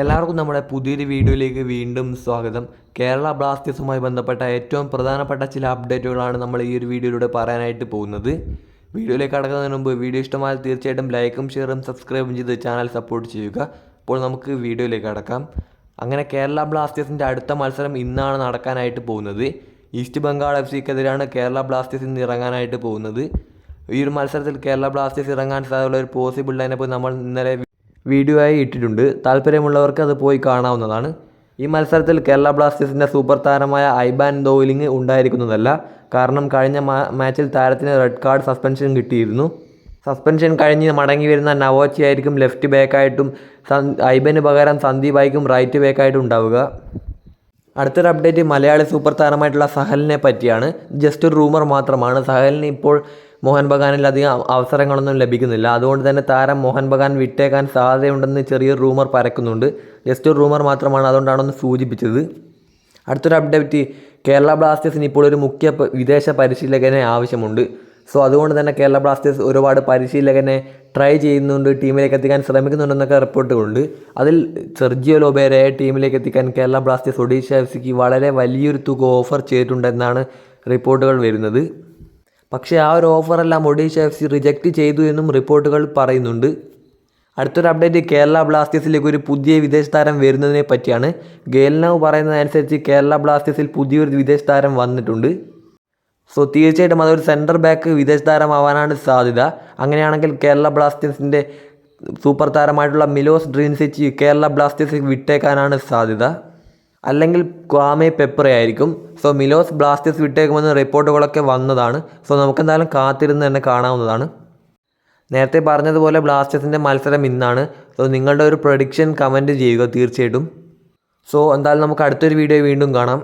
എല്ലാവർക്കും നമ്മുടെ പുതിയൊരു വീഡിയോയിലേക്ക് വീണ്ടും സ്വാഗതം. കേരള ബ്ലാസ്റ്റേഴ്സുമായി ബന്ധപ്പെട്ട ഏറ്റവും പ്രധാനപ്പെട്ട ചില അപ്ഡേറ്റുകളാണ് നമ്മൾ ഈ ഒരു വീഡിയോയിലൂടെ പറയാനായിട്ട് പോകുന്നത്. വീഡിയോയിലേക്ക് കടക്കുന്നതിന് മുമ്പ് വീഡിയോ ഇഷ്ടമായാൽ തീർച്ചയായിട്ടും ലൈക്കും ഷെയറും സബ്സ്ക്രൈബും ചെയ്ത് ചാനൽ സപ്പോർട്ട് ചെയ്യുക. അപ്പോൾ നമുക്ക് വീഡിയോയിലേക്ക് കടക്കാം. അങ്ങനെ കേരള ബ്ലാസ്റ്റേഴ്സിന്റെ അടുത്ത മത്സരം ഇന്നാണ് നടക്കാനായിട്ട് പോകുന്നത്. ഈസ്റ്റ് ബംഗാൾ എഫ് സിക്കെതിരാണ് കേരള ബ്ലാസ്റ്റേഴ്സ് ഇന്ന് ഇറങ്ങാനായിട്ട് പോകുന്നത്. ഈ ഒരു മത്സരത്തിൽ കേരള ബ്ലാസ്റ്റേഴ്സ് ഇറങ്ങാൻ സാധ്യതയുള്ള ഒരു പോസിബിൾ ലൈനപ്പ് നമ്മൾ ഇന്നലെ വീഡിയോ ആയി ഇട്ടിട്ടുണ്ട്. താല്പര്യമുള്ളവർക്ക് അത് പോയി കാണാവുന്നതാണ്. ഈ മത്സരത്തിൽ കേരള ബ്ലാസ്റ്റേഴ്സിന്റെ സൂപ്പർ താരമായ ഐബാൻ ദോയിലിംഗ് ഉണ്ടായിരിക്കുന്നതല്ല. കാരണം കഴിഞ്ഞ മാച്ചിൽ താരത്തിന് റെഡ് കാർഡ് സസ്പെൻഷൻ കിട്ടിയിരുന്നു. സസ്പെൻഷൻ കഴിഞ്ഞ് മടങ്ങി വരുന്ന നവോച്ചി ആയിരിക്കും ലെഫ്റ്റ് ബാക്കായിട്ടും സൻ- ഐബന് പകരം സന്ദീപായിരിക്കും റൈറ്റ് ബാക്കായിട്ടും ഉണ്ടാവുക. അടുത്തൊരു അപ്ഡേറ്റ് മലയാളി സൂപ്പർ താരമായിട്ടുള്ള സഹലിനെ പറ്റിയാണ്. ജസ്റ്റ് ഒരു റൂമർ മാത്രമാണ്. സഹലിന് ഇപ്പോൾ മോഹൻ ബഗാനിൽ അധികം അവസരങ്ങളൊന്നും ലഭിക്കുന്നില്ല. അതുകൊണ്ട് തന്നെ താരം മോഹൻ ബഗാൻ വിട്ടേക്കാൻ സാധ്യതയുണ്ടെന്ന് ചെറിയൊരു റൂമർ പരക്കുന്നുണ്ട്. ജസ്റ്റ് ഒരു റൂമർ മാത്രമാണ് അതുകൊണ്ടാണൊന്ന് സൂചിപ്പിച്ചത്. അടുത്തൊരു അപ്ഡേറ്റ് കേരള ബ്ലാസ്റ്റേഴ്സിന് ഇപ്പോൾ ഒരു മുഖ്യ വിദേശ പരിശീലകനെ ആവശ്യമുണ്ട്. സോ അതുകൊണ്ട് തന്നെ കേരള ബ്ലാസ്റ്റേഴ്സ് ഒരുപാട് പരിശീലകനെ ട്രൈ ചെയ്യുന്നുണ്ട് ടീമിലേക്ക് എത്തിക്കാൻ ശ്രമിക്കുന്നുണ്ടെന്നൊക്കെ റിപ്പോർട്ടുകളുണ്ട്. അതിൽ സെർജിയോ ലോബേരയെ ടീമിലേക്ക് എത്തിക്കാൻ കേരള ബ്ലാസ്റ്റേഴ്സ് ഒഡീഷ എഫ് സിക്ക് വളരെ വലിയൊരു തുക ഓഫർ ചെയ്തിട്ടുണ്ടെന്നാണ് റിപ്പോർട്ടുകൾ വരുന്നത്. പക്ഷേ ആ ഒരു ഓഫറെല്ലാം ഒഡീഷ എഫ് സി റിജക്റ്റ് ചെയ്തു എന്നും റിപ്പോർട്ടുകൾ പറയുന്നുണ്ട്. അടുത്തൊരു അപ്ഡേറ്റ് കേരള ബ്ലാസ്റ്റേഴ്സിലേക്ക് ഒരു പുതിയ വിദേശ താരം വരുന്നതിനെ പറ്റിയാണ്. ഗേൽനാവ് പറയുന്നതനുസരിച്ച് കേരള ബ്ലാസ്റ്റേഴ്സിൽ പുതിയൊരു വിദേശ താരം വന്നിട്ടുണ്ട്. സോ തീർച്ചയായിട്ടും അതൊരു സെന്റർ ബാക്ക് വിദേശ താരമാവാനാണ് സാധ്യത. അങ്ങനെയാണെങ്കിൽ കേരള ബ്ലാസ്റ്റേഴ്സിന്റെ സൂപ്പർ താരമായിട്ടുള്ള മിലോസ് ഡ്രീൻസിച്ച് കേരള ബ്ലാസ്റ്റേഴ്സ് വിട്ടേക്കാനാണ് സാധ്യത. അല്ലെങ്കിൽ ക്വാമെ പെപ്പറെ ആയിരിക്കും. സോ മിലോസ് ബ്ലാസ്റ്റേഴ്സ് വിട്ടേക്കുമെന്ന് റിപ്പോർട്ടുകളൊക്കെ വന്നതാണ്. സോ നമുക്കെന്തായാലും കാത്തിരുന്ന് തന്നെ കാണാവുന്നതാണ്. നേരത്തെ പറഞ്ഞതുപോലെ ബ്ലാസ്റ്റേഴ്സിന്റെ മത്സരം ഇന്നാണ്. സോ നിങ്ങളുടെ ഒരു പ്രൊഡിക്ഷൻ കമന്റ് ചെയ്യുക തീർച്ചയായിട്ടും. സോ എന്തായാലും നമുക്ക് അടുത്തൊരു വീഡിയോ വീണ്ടും കാണാം.